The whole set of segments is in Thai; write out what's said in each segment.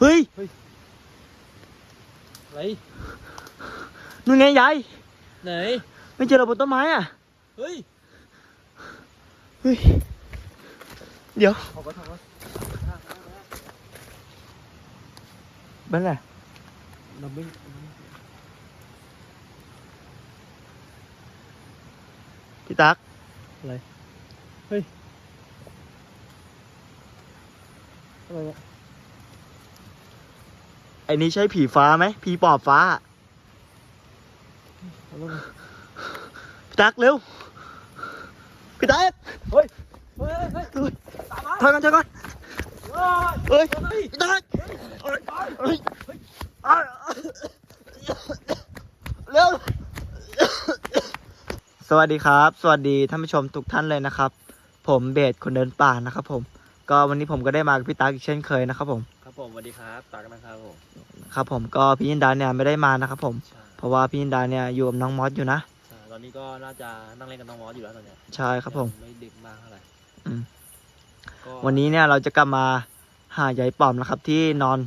เฮ้ยอะไรนู่นไงยายไหนไม่เจอเราบนต้นไม้อะเฮ้ยเฮ้ยเดี๋ยวขอก็ทำวะบ้านอะไรเราไม่พี่ตั๊กอะไรวะไอ้นี่ใช่ผีฟ้าไหมผีปอบฟ้าเอาแล้วไงพี่ตั๊กเร็วพี่ตั๊กเฮ้ยเฮ้ยเฮ้ยเฮ้ยตามมาถอยก่อนถอยก่อนเฮ้ยเฮ้ยเฮ้ยพี่ตั๊กเฮ้ยเฮ้ยอ้าวเร็วสวัสดีครับ สวัสดีท่านผู้ชมทุกท่านเลยนะครับ ผมเบสคนเดินป่านะครับ ผม ก็วันนี้ผมก็ได้มากับพี่ตั๊กอีกเช่นเคยนะครับผมครับ ผมสวัสดีครับตักนะครับผมครับผมก็พี่ยินดาเนี่ยไม่ได้มานะครับผม ใช่เพราะว่าพี่ยินดาเนี่ยอยู่กับน้องมอสอยู่นะ ใช่ตอนนี้ก็น่าจะนั่งเล่นกับน้องมอสอยู่แล้วตอนเนี้ยใช่ครับผม ยังไม่ดึกมากเท่าไหร่อืม ก็วันนี้เนี่ยเราจะกลับมาหายายป่อมนะครับ ที่นอน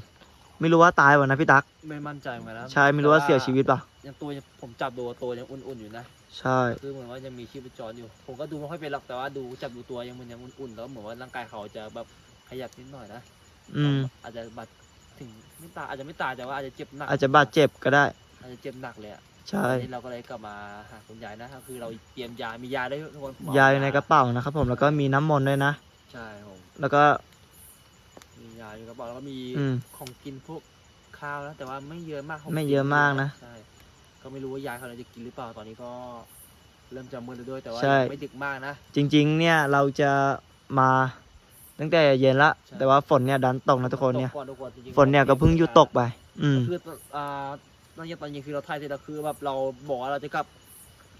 ไม่รู้ว่าตายวะนะพี่ตั๊กไม่มั่นใจเหมือนกันนะใช่ไม่รู้ว่าเสียชีวิตเปล่ะยังตัวยังผมจับดูตัวยังอุ่นๆอยู่นะใช่ คือเหมือนว่ายังมีชีพจรอยู่ ผมก็ดูไม่ค่อยเป็นหรอกแต่ว่าดูจับดูตัวยังมันยังอุ่นๆแล้วเหมือนว่าร่างกายเขาจะแบบขยับนิดหน่อยนะ อืม อาจจะบาดถึงไม่ตายอาจจะไม่ตายแต่ว่าอาจจะเจ็บหนักอาจจะบาดเจ็บก็ได้ อาจจะเจ็บหนักเลยอะใช่วันนี้เราก็เลยกลับมาหาคุณยายนะก็คือเราเตรียมยา มียาด้วยทุกคนหมยาอยู่ในกระเป๋านะครับผมแล้วก็มีน้ำมนต์ด้วยนะ ใช่ผมแล้วก็ มียาอยู่ในกระเป๋าแล้วก็มีอืมของกินพวกข้าวนะแต่ว่าไม่เยอะมากขงไม่เยอะมากนะใช่ก็ไม่รู้ว่ายายเขาจะกินหรือเปล่าตอนนี้ก็ เริ่มจะมึนแล้วด้วยแต่ว่าใช่ยังไม่ดึกมากนะจริง ๆ เนี่ยเราจะมา ตั้งแต่เย็นละใช่แต่ว่าฝนเนี่ยดันตกนะทุกคนเนี่ยตก่อทุกคนจริงๆฝนเนี่ยก็เพิ่งหยุดตกไป อืมคืออ่าตอนเย็นตอนเย็นคือเราถ่ายเสร็จแล้วคือแบบเราบอกว่าเราจะกลับ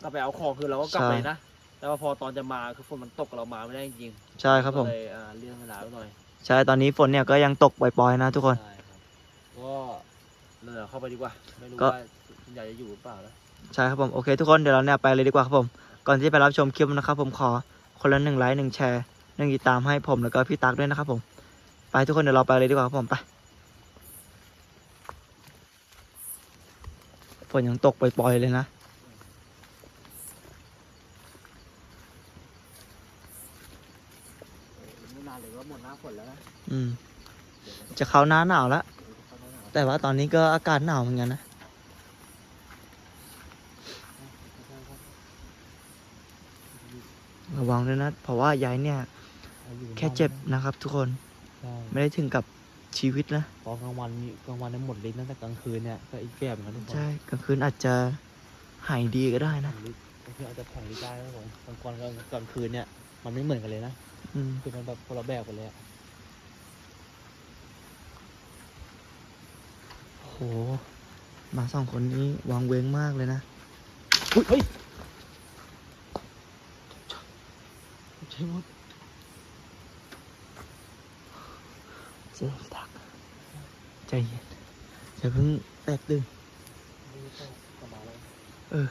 กลับไปเอาของคือเราก็กลับใช่เลยนะ แต่ว่าพอตอนจะมาคือฝนมันตกเรามาไม่ได้จริงๆใช่ครับผมก็เลยอ่าเลื่อนเวลาไปหน่อย ใช่ตอนนี้ฝนเนี่ยก็ยังตกปล่อยๆนะทุกคนใช่ครับก็เดี๋ยวเข้าไปดีกว่า ไม่รู้ก็ว่าคุณยายจะอยู่หรือเปล่านะใช่ครับผม โอเคทุกคนเดี๋ยวเราเนี่ยไปเลยดีกว่าครับผม ก่อนที่จะไปรับชมคลิปนะครับผมขอคนละหนึ่งไลค์หนึ่งแชร์ หนึ่งติดตามให้ผมแล้วก็พี่ตั๊กด้วยนะครับผม ไปทุกคนเดี๋ยวเราไปเลยดีกว่าครับผมไปฝนยังตกปล่อยๆเลยนะไม่นานเลยว่าหมดหน้าฝนแล้วนะอืม จะเข้าหน้าหนาวแล้ว แต่ว่าตอนนี้ก็อากาศหนาวเหมือนกันนะ ระวังด้วยนะ เพราะว่ายายเนี่ย แค่เจ็บนะครับ ทุกคนใช่ไม่ได้ถึงกับชีวิตนะตอนกลางวันนี่กลางวันเนี่ยหมดลิ้นตั้งแต่กลางคืนเนี่ยก็อีกแบบเหมือนกันทุกคนใช่กลางคืนอาจจะหายดีก็ได้นะกลางคืนอาจจะแผลงได้นะผมกลางวันกับกลางคืนเนี่ยมันไม่เหมือนกันเลยนะอืมคือมันแบบคนละแบบกันเลยอะโหมาสองคนนี้วางเวงมากเลยนะอุ๊ยเฮ้ยใช่หมด เจ๊ตักใจเย็นอย่าเพิ่งแตกตื่นไม่ได้ต้องกลับมาแล้วเออ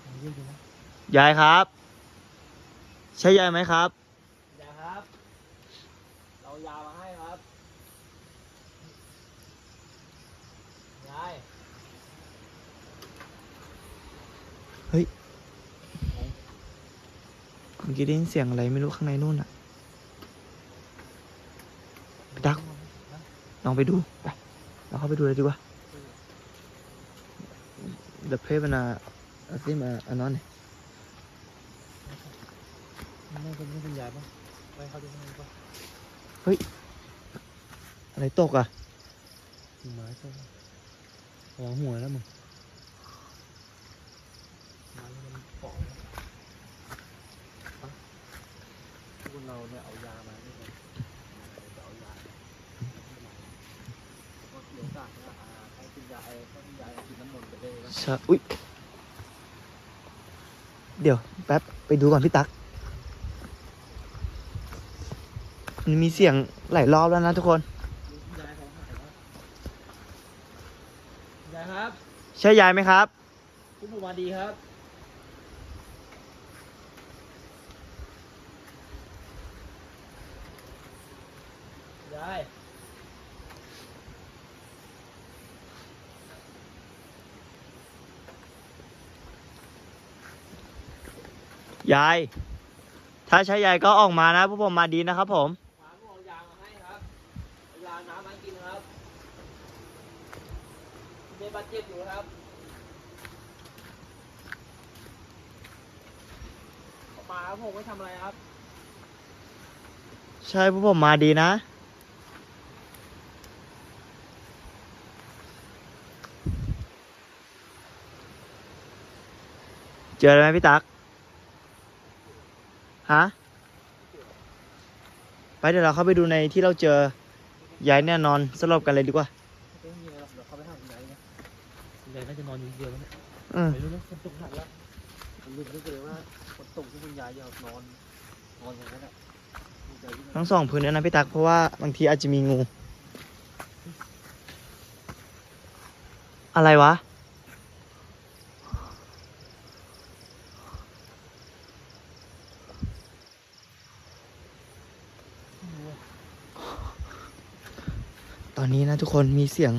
เอาเยอะเลยนะยายครับ ใช่ยายไหมครับ ยาครับ เรายามาให้ครับ ยายเมื่อกี้ได้ยินเสียงอะไรไม่รู้ข้างในนู่นอะ ไปดัก ลองไปดูไปเราเข้าไปดูเลยดีกว่าเดี๋ยวเพลย์มันอะอาซิมาอันนั้นเนี่ยไม่เป็นไม่เป็นยายปะไม่เข้าดูข้างในปะอะไรตกอะกิ่งไม้ใช่ปะระวังหัวแล้วมึงไม้มันเกาะนะไปพวกเราเนี่ยเอายามาด้วยกันเดี๋ยวจะเอายาก็เกี่ยวกับนะอ่าให้คุณยายให้คุณยายกินน้ำมน ต์ไปเลยนะใช่อุ้ยเดี๋ยวแป๊บไปดูก่อนพี่ตั๊กมันมีเสียงหลายรอบแล้วนะทุกคนยายเขาหายแล้วยายครับใช่ยายไหมครับคุณผู้มาดีครับยได้ ยาย ถ้าใช้ยายก็ออกมานะพวกผมมาดีนะครับผมหมาผมเอายามาให้ครับเอายาน้ำมาให้กินครับเด็บาดเจ็บอยู่ครับเอามาครับผมไม่ทำอะไรครับ ใช่พวกผมมาดีนะเจออะไรไหมพี่ตัก ฮะ ไปเดี๋ยวเราเข้าไปดูในที่เราเจอยายเนี่ยนอนสลบกันเลยดีกว่าไม่มีอะไรหรอกเดี๋ยวเขาไปหาคุณยายนะคุณยายน่าจะนอนอยู่คนเดียวแล้วเนี่ยอืมไม่รู้นะฝนตกหนักแล้วผมลืมนึกไปเลยว่าฝนตกที่คุณยายจะนอนนอนอย่างนั้นแหละคุณยายที่นอนทั้งสองพื้นเนี่ยนะพี่ตักเพราะว่าบางทีอาจจะมีงู อะไรวะ ตอนนี้นะทุกคนมีเสียง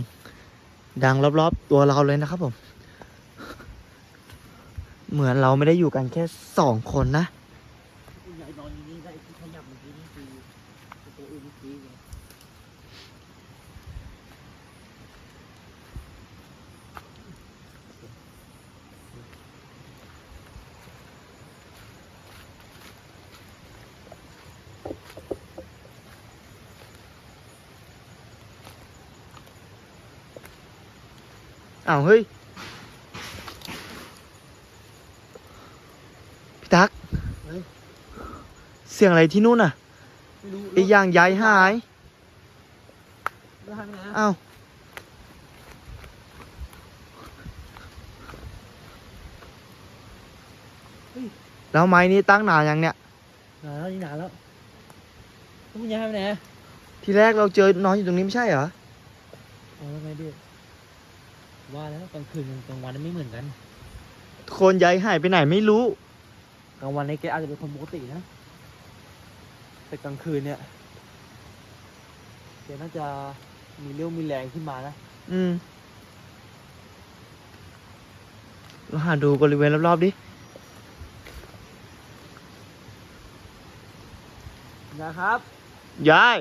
ดังรอบๆ ตัวเราเลยนะครับผม เหมือนเราไม่ได้อยู่กันแค่สองคนนะ คุณยายนอนอยู่นี่ได้ที่ขยับเมื่อกี้นี่คือตัวอื่นเมื่อกี้เลย อ้าว เฮ้ย พี่ตัก เฮ้ย เสียงอะไรที่นู่นน่ะไม่รู้ไอ้ย่างย้ายหายแล้วหายไปไหนอะอ้าว แล้วไม้นี้ตั้งนานยังเนี่ยนานแล้วนี่นานแล้วแล้วคุณยายหายไปไหนอะทีแรกเราเจอนอนอยู่ตรงนี้ไม่ใช่เหรอ เอาแล้วไงดิ ว่าแล้วกลางคืนกับกลางวันไม่เหมือนกันทุกคนย้ายหายไปไหนไม่รู้ กลางวันในแกอาจจะเป็นคนปกตินะ แต่กลางคืนเนี่ยแกน่าจะมีเรี่ยวมีแรงขึ้นมานะ อืมเราหาดูบริเวณรอบๆดินะครับ ยาย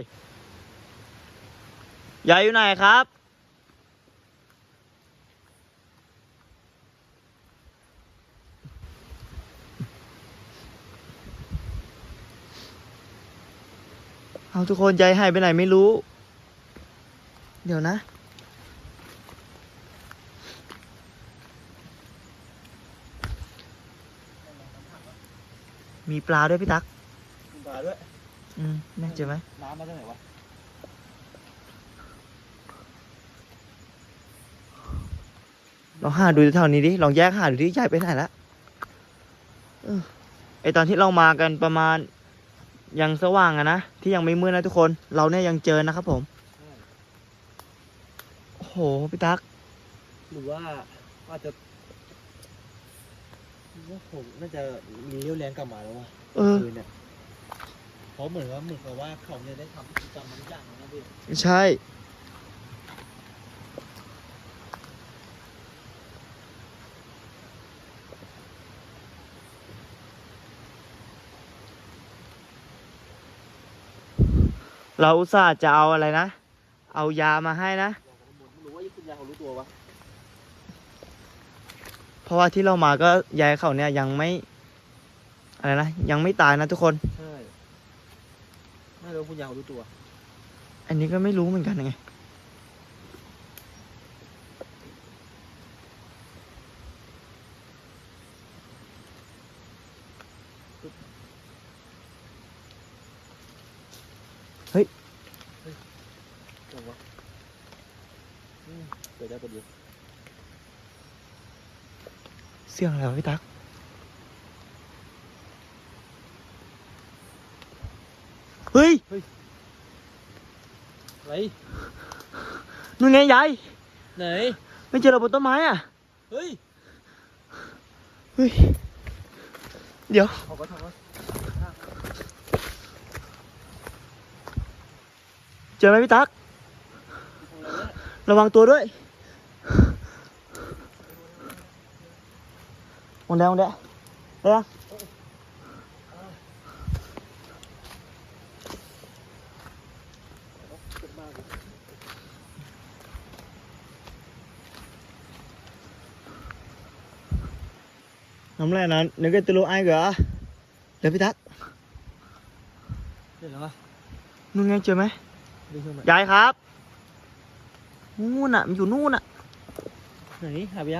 ยายอยู่ไหนครับ เอาทุกคนยายหายไปไหนไม่รู้ เดี๋ยวนะ มีปลาด้วยพี่ตักคุณตาด้วย อืมแน่เจอไหม น้ำมาจากไหนวะ ลองหาดูแถวนี้ดิ ลองแยกหาดูที่ยายไปไหนละเออไอตอนที่เรามากันประมาณ ยังสว่างอะนะที่ยังไม่มืดนะทุกคน เราเนี่ยยังเจอนะครับผมโอ้โหพี่ตักหรือว่าอาจจะว่าผมน่าจะมีเรี่ยวแรงกลับมาแล้ววะเออคืนเนี่ยเพราะเหมือนว่าเหมือนกับว่าเขาเนี่ยได้ทำกิจกรรมบางอย่างแล้วนะพี่ใช่ เราอุตส่าห์จะเอาอะไรนะ เอายามาให้นะไม่รู้ว่าคุณยายเขารู้ตัววะเพราะว่าที่เรามาก็ยายเขาเนี่ยยังไม่ อะไรนะยังไม่ตายนะทุกคนใช่ไม่รู้คุณยายเขารู้ตัว อันนี้ก็ไม่รู้เหมือนกันไง Để ra con gì Siêng là với tác, Ui Lấy. Nuôi nghe vậy? Này Nó chưa là một tấm máy à? Ui Ui Điều Không có thật không Chờ mấy tác, Là bằng tua đấy. อืมเกิดได้ป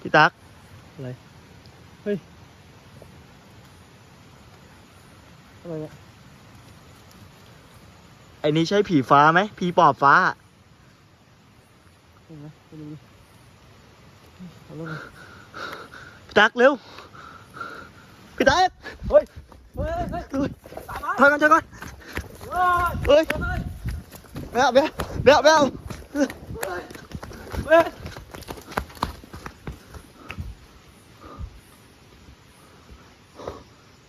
พี่ตักเฮ้ยอะไรนู่นไงยายไหนไม่เจอเราบนต้นไม้อะเฮ้ยเฮ้ยเดี๋ยวเขาก็ทำว่าเจอไหมพี่ตั๊กระวังตัวด้วยมองแดงมองแดงเฮ้ยน้ำแร่นั้นนึกว่าจะรู้ไอ้เหรอเดี๋ยวพี่ตั๊กเดี๋ยวนะนู่นไงเจอไหมดูเครื่องหน่อยยายครับนู่นน่ะมันอยู่นู่นน่ะไหนหายไปยังระวังตัวพี่ตั๊กยายครับเรามาดีนะย้ายมาดีครับกลัวว่ะเฮ้ยรีบโอ้โหเป็นไรเราไม่พี่ตั๊กอะไรเนี่ย ไอ้นี้ใช่ผีฟ้าไหมผีปอบฟ้าเห็นไหมไม่รู้ดิเอาลงมาพี่ตั๊กเร็ว พี่ตั๊กเฮ้ย เฮ้ยเฮ้ยเฮ้ยตามมาถอยก่อนถอยก่อน เฮ้ยเฮ้ย เฮ้ยเบี้ยเบี้ยเบี้ยเบี้ยเฮ้ยเ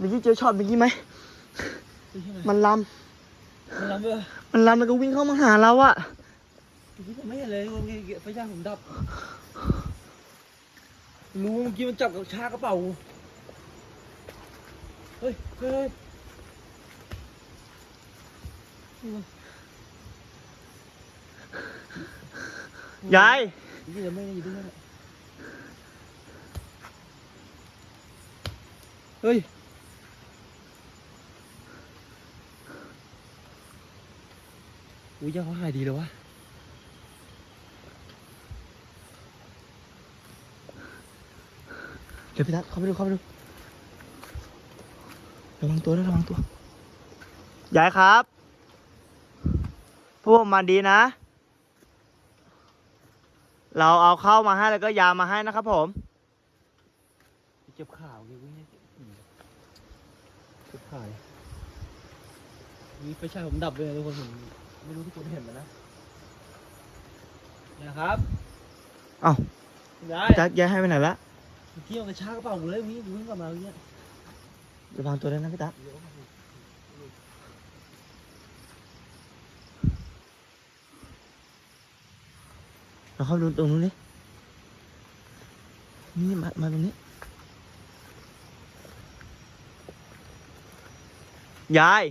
มื่อกี้เจอช็อตเมื่อกี้ไหม มันลมันลำเบ้อำมันลำแล้วก็วิ่งเข้ามาหาเราอะเมื่อกี้ผมไม่เห็นเลยเมื่อกี้ไฟฉายผมดับ รู้เมื่อกี้มันจับกับชากระเป๋า เฮ้ยเฮ้ยนี่มันยายนี่เราไม่ได้อยู่ด้วยกันอะเฮ้ย อุ้ยยังเขาหายดีเลยวะเดี๋ยวพี่ตั๊กเข้าไปดูเข้าไปดูระวังตัวด้วยระวังตัวยายครับพวกผมมาดีนะ เราเอาเข้าวมาให้แล้วก็ยามาให้นะครับผมเจ็บข่าวนี่วิ่งให้อืมเจ็บข่าวนี่ไฟฉายผมดับเลยนะทุกคนผม ไม่รู้ทุกคนเห็นไหมนะนะครับเอ้าได้พี่ตั๊กยายให้ไปไหนละเที่ยวกระชากกระเป๋าผมเลยวิ่งวิ่งกลับมาอย่างเงี้ยระวังตัวด้วยนะพี่ตั๊กเราเข้าดูตรงนู้นดินี่มามาตรงนี้ ยาย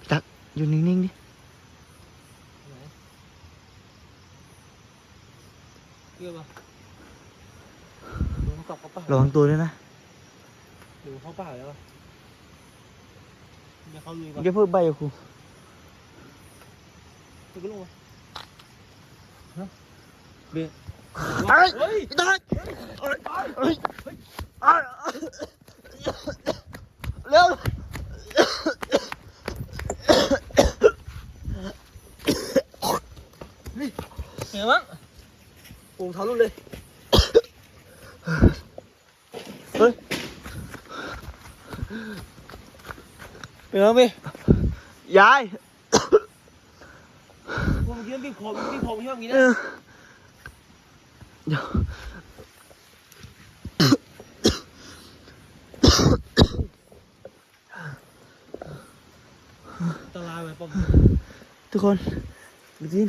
พี่ตั๊ก อยู่นิ่งๆดิไหนเกี่ยวปะดูเขากลับเขาเปล่าระวังตัวด้วยนะดูเขาเปล่าแล้วปะเดี๋ยวเขาลุยปะแกพูดใบกับครูดูก็ลงมาฮะเบียร์เฮ้ยเฮ้ยพี่ตั๊กเฮ้ยเฮ้ยเฮ้ยเร็ว เห็นมั้ง ปูงเท้าลุกเลย เฮ้ยเป็นไงพี่ยายพวกเมื่อกี้มันบีบคอบีบคอไม่ใช่แบบนี้เอนะอเดี๋ยวอันตรายไปปอมทุกคนเมื่อกี้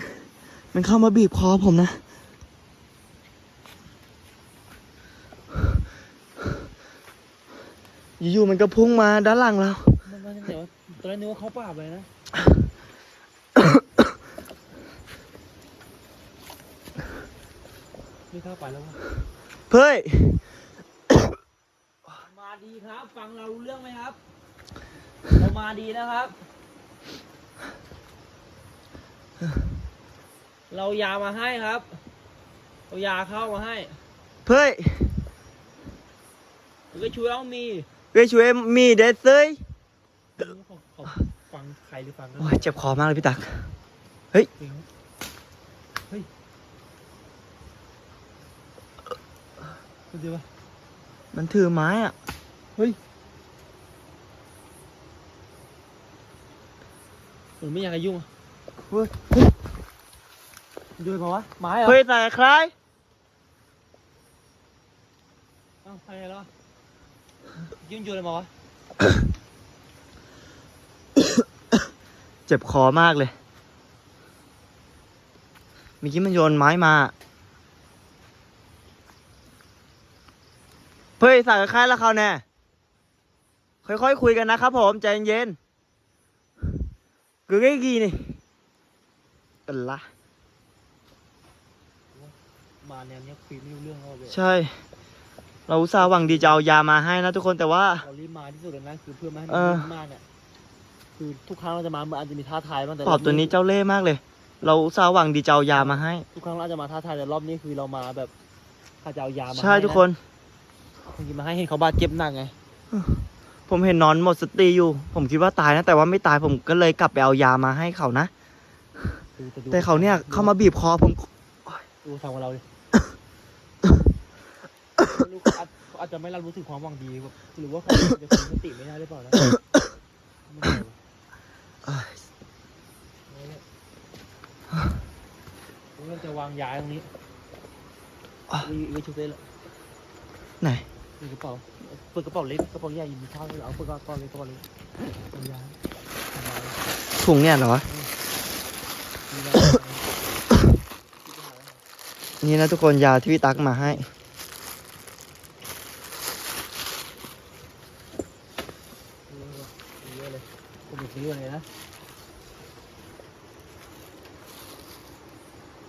มันเข้ามาบีบคอผมนะ อยู่ๆมันก็พุ่งมาด้านหลังเรา มันมาจากไหนวะตอนแรกนึกว่าเขาป่าไปนะ ไม่เข้าไปแล้ววะเฮ้ย มาดีครับ ฟังเรารู้เรื่องไหมครับ เรามาดีนะครับ เรายามาให้ครับเอายาเข้ามาให้เฮ้ยก็ช่วยเอามี เวยช่วยมีเด็ดเซยเขาเขาฟังใครหรือฟังกันโอ้ยเจ็บคอมากเลยพี่ตัก เฮ้ย เฮ้ยคุณเดียวปะมันถือไม้อะเฮ้ยมันไม่อยากจะยุ่งอะเฮ้ยมันด้วยเปล่าวะไม้เหรอเฮ้ยใส่ใครเอ้าใครแล้ววะ ยุ่งโยนอะไรมาวะเจ็บคอมากเลยเมื่อกี้มันโยนไม้มาเฮ้ยใส่ใครแล้วเขาแน่ค่อยๆคุยกันนะครับผมใจเย็นๆกูไม่กี่นี่กันละมาแนวเนี้ยคุยไม่รู้เรื่องแล้วเว้ยใช่ เราอุตส่าห์หวังดีจะเอายามาให้นะทุกคนแต่ว่า เรารีบมาที่สุดเลยนะคือเพื่อไม่ให้เอมันอยุ่งมากเนี่ยคือทุกครั้งเราจะมามันอาจจะมีท้าทายบ้างแต่ปอบตัวนี้เจ้าเล่ห์มากเลย เราอุตส่าห์หวังดีจะเอายามาให้ ทุกครั้งเราอาจจะมาท้าทายแต่รอบนี้คือเรามาแบบถ้าจะเอายามาใช่ห้ะทุกคนจริงๆมาให้เห็นเขาบาดเจ็บหนักไงผมเห็นนอนหมดสติอยู่ ผมคิดว่าตายนะ แต่ว่าไม่ตายผมก็เลยกลับไปเอายามาให้เขานะ ดูดูแต่เขาเนี่ยเข้ามาบีบคอผม ดูทำกับเราดิ ไม่รู้เขาอาจเขาอาจจะไม่รับรู้ถึงความหวังดีแบบหรือว่าเขาจะคุมสติไม่ได้หรือเปล่านะไม่รู้เอ้ยผมว่าจะวางยาตรงนี้วีวีชุดเต้เลยไหน มีกระเป๋าเปิดกระเป๋าเล็กกระเป๋าใหญ่มีข้าวด้วยเอาเปิดกระเป๋าเล็กกระเป๋าเล็กวางยาทำไมถุงเนี่ยเหรอวะมียา นี่นะทุกคนยาที่พี่ตักมาให้ เยอะเลยผมไปซื้อเลยนะ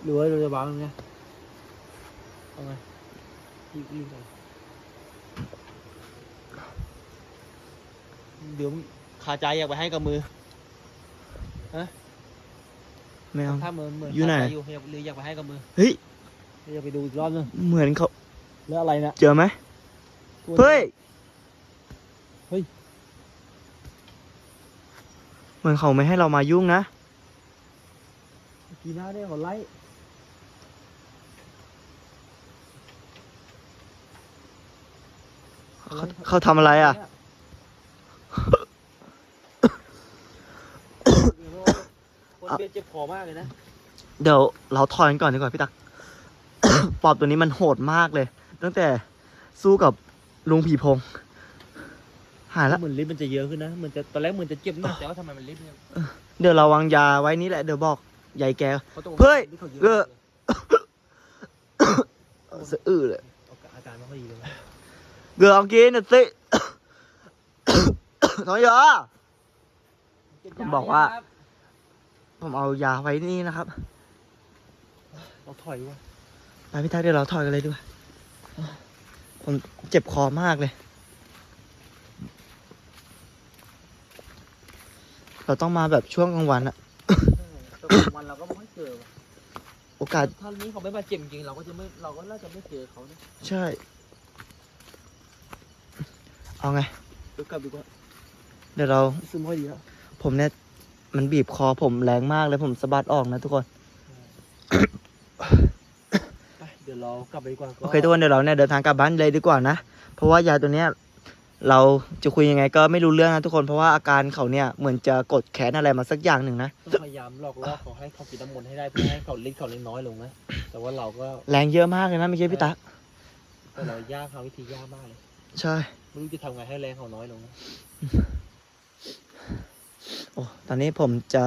หรือว่าเราจะวางตรงเนี้ยเอาไงรีบรีบเลยเดี๋ยวคาใจอยากไปให้กับมือไม่เอา ถ้าเหมือนเหมือนอยู่ไหน คาใจอยู่อยากหรืออยากไปให้กับมือเฮ้ย หรืออยากไปดูอีกรอบนึงเหมือนเขาแล้วอะไรนะเจอไหมเฮ้ยเฮ้ย เหมือนเขาไม่ให้เรามายุ่งนะ กีหน้าได้เขาไล่ เขาเขาทำอะไรอะ คนเปียเจ็บคอมากเลยนะ เดี๋ยวเราถอยกันก่อนดีกว่าพี่ตัก ปอบตัวนี้มันโหดมากเลย ตั้งแต่สู้กับลุงผีพง หายละเหมือนลิ้นมันจะเยอะขึ้นนะเหมือนจะตอนแรกเหมือนจะเจ็บมากแต่ว่าทำไมมันลิ้นเนี่ยเดี๋ยวเราวางยาไว้นี่แหละ เดี๋ยวบอกยายแกขาต้องเฮ้ยลิ้นขาเอออะสะอื้อเลยอาการไม่ค่อยดีเลยนะ เกือเอากินหน่อยสิน้องยาผมบอกว่า ผมเอายาไว้นี่นะครับ เราถอยว่ะไปพี่ทักเดี๋ยวเราถอยกันเลยดีกว่าผมเจ็บคอมากเลย เราต้องมาแบบช่วงกลางวันอะแต่บางวันเราก็ไม่ค่อยเจอว่ะโอกาสถ้านี้เขาไม่บาดเจ็บจริงเราก็จะไม่เราก็น่าจะไม่เจอเขาเนี่ยใช่ เอาไง เดี๋ยวกลับดีกว่าเดี๋ยวเรา ซึมไม่ค่อยดีแล้วผมเนี่ย มันบีบคอผมแรงมากเลยผมสะบัดออกนะทุกคน ไปเดี๋ยวเรากลับไปดีกว่าโอเคทุกคนเดี๋ยวเราเนี่ยเดินทางกลับบ้านเลยดีกว่านะ เพราะว่ายาตัวเนี้ยเราจะคุยยังไงก็ไม่รู้เรื่องนะทุกคนเพราะว่าอาการเขาเนี่ยเหมือนจะกดแขนอะไรมาสักอย่างหนึ่งนะ ต้องพยายามหลอกล่อเขาให้เขากินน้ำมนต์ให้ได้เพื่อให้เขาลิ้นเขาเล็กน้อยลงนะ แต่ว่าเราก็แรงเยอะมากเลยนะเมื่อกี้พี่ตั๊กแต่เรายากเขาวิธียากมากเลย ใช่ ไม่รู้จะทำไงให้แรงเขาน้อยลงนะโอ้ ตอนนี้ผมจะ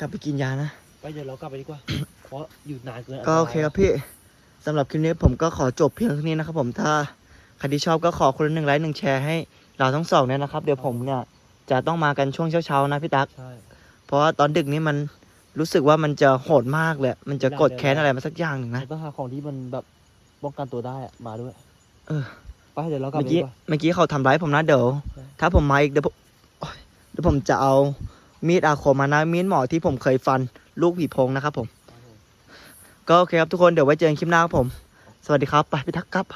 กลับไปกินยานะ ไปเดี๋ยวเรากลับไปดีกว่า เพราะอยู่นานเกินก็โอเคครับพี่สำหรับคลิปนี้ผมก็ขอจบเพียงเท่านี้นะครับผมถ้าใครที่ชอบก็ขอคนละหนึ่งไลค์หนึ่งแชร์ให้เราทั้งสองเนี่ยนะครับ เดี๋ยวผมเนี่ยจะต้องมากันช่วงเช้าๆนะพี่ตั๊กใช่เพราะว่าตอนดึกนี้มันรู้สึกว่ามันจะโหดมากเลย มันจะกดแค้นอะไรมาสักอย่างหนึ่งนะเราต้องหาของที่มันแบบป้องกันตัวได้อะมาด้วย เออ ไปเดี๋ยวเรากลับเมื่อไปดีกี้กว่า เมื่อกี้เขาทำร้ายผมนะเดี๋ยวใช่ ถ้าผมมาอีกเดี๋ยวผมโอ๊ยเดี๋ยวผมจะเอามีดอาคมมานะมีดหมอที่ผมเคยฟันลูกผีโพงนะครับผมครับผมก็โอเคครับทุกคนเดี๋ยวไว้เจอกันคลิปหน้าครับผม สวัสดีครับไปพี่ทักครับ